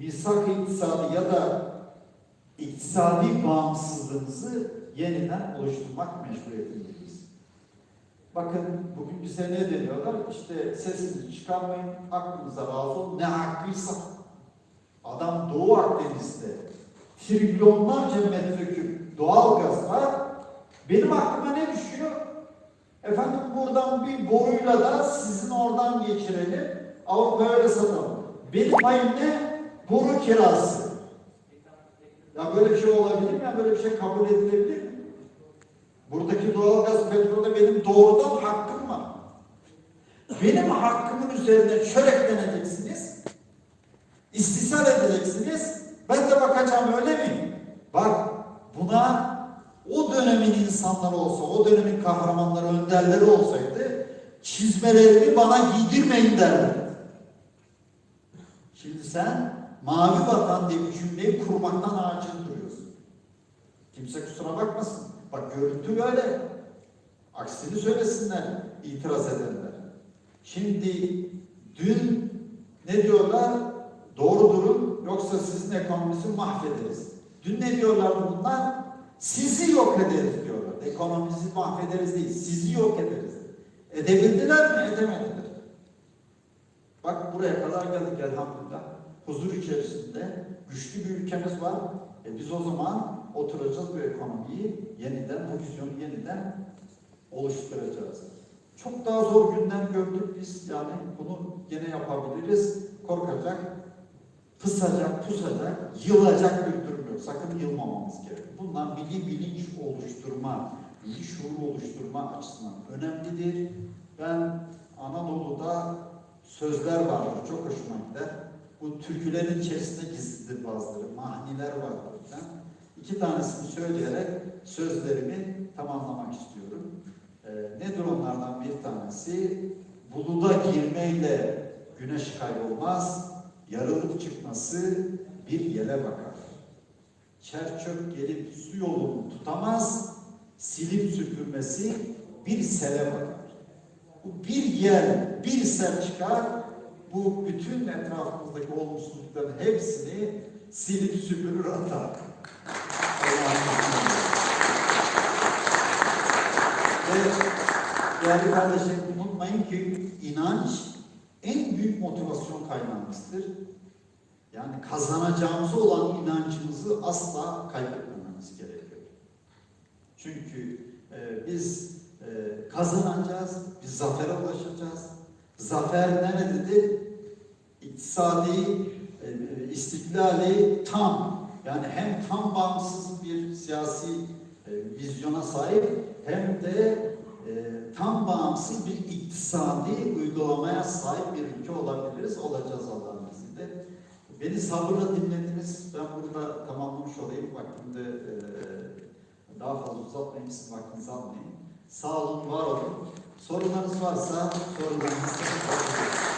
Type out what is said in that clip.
misak iktisadı ya da iktisadi bağımsızlığımızı yeniden oluşturmak mecburiyetindeyiz. Bakın bugün bize ne deniyorlar? İşte sesinizi çıkarmayın, aklınıza razı olun. Ne hakkıysa. Adam Doğu Akdeniz'de trilyonlarca metreküp doğal gaz var. Benim aklıma ne düşüyor? Efendim buradan bir boruyla da sizin oradan geçirelim. Avrupa'ya öyle satalım. Benim payım ne? Boru kirası. Ya böyle bir şey olabilir mi? Ya böyle bir şey kabul edilebilir mi? Buradaki doğalgaz petrolde benim doğrudan hakkım var. Benim hakkımın üzerine çörekleneceksiniz. istisal edeceksiniz. Ben de bakacağım öyle mi? Bak buna o dönemin insanları olsa, o dönemin kahramanları, önderleri olsaydı çizmelerini bana giydirmeyin derlerdi. Şimdi sen mavi vatan diye bir cümleyi kurmaktan acil duruyorsun. Kimse kusura bakmasın. Bak görüntü böyle. Aksini söylesinler itiraz edenler. Şimdi dün ne diyorlar? Doğru durun yoksa sizin ekonominizi mahvederiz. Dün ne diyorlardı bunlar? Sizi yok ederiz diyorlar. Ekonominizi mahvederiz değil, sizi yok ederiz. Edebildiler mi? Edemediler. Bak buraya kadar geldik elhamdülillah. Huzur içerisinde güçlü bir ülkemiz var. E biz o zaman oturacağız bu ekonomiyi yeniden, bu vizyonu yeniden oluşturacağız. Çok daha zor günden gördük biz yani bunu gene yapabiliriz. Korkacak, pısacak, pusacak, yılacak bir durum yok. Sakın yılmamamız gerekiyor. Bunlar milli bilinç oluşturma, milli şuur oluşturma açısından önemlidir. Ben Anadolu'da sözler vardır, çok hoşuma gider. Bu türkülerin içerisinde gizlidir bazıları, mahniler vardır. Ben iki tanesini söyleyerek sözlerimi tamamlamak istiyorum. Ee, nedir onlardan bir tanesi? Buluda girmeyle güneş kaybolmaz, yarılıp çıkması bir yele bakar. Çer çöp gelip su yolunu tutamaz, silip süpürmesi bir sele bakar. Bu bir yel, bir sel çıkar, bu bütün etrafımızdaki olumsuzlukların hepsini silip süpürür atar. Ve değerli kardeşlerim unutmayın ki inanç en büyük motivasyon kaynağımızdır. Yani kazanacağımız olan inancımızı asla kaybetmememiz gerekiyor. Çünkü e, biz e, kazanacağız, biz zafere ulaşacağız. Zafer nerededir? İktisadi e, istiklali tam, yani hem tam bağımsız bir siyasi e, vizyona sahip hem de e, tam bağımsız bir iktisadi uygulamaya sahip bir ülke olabiliriz, olacağız Allah'ın izniyle. Beni sabırla dinlediniz. Ben burada tamamlamış olayım. Vaktimde daha fazla uzatmayayım, sizin vaktinizi almayayım. Sağ olun, var olun. Sorularınız varsa sorularınızı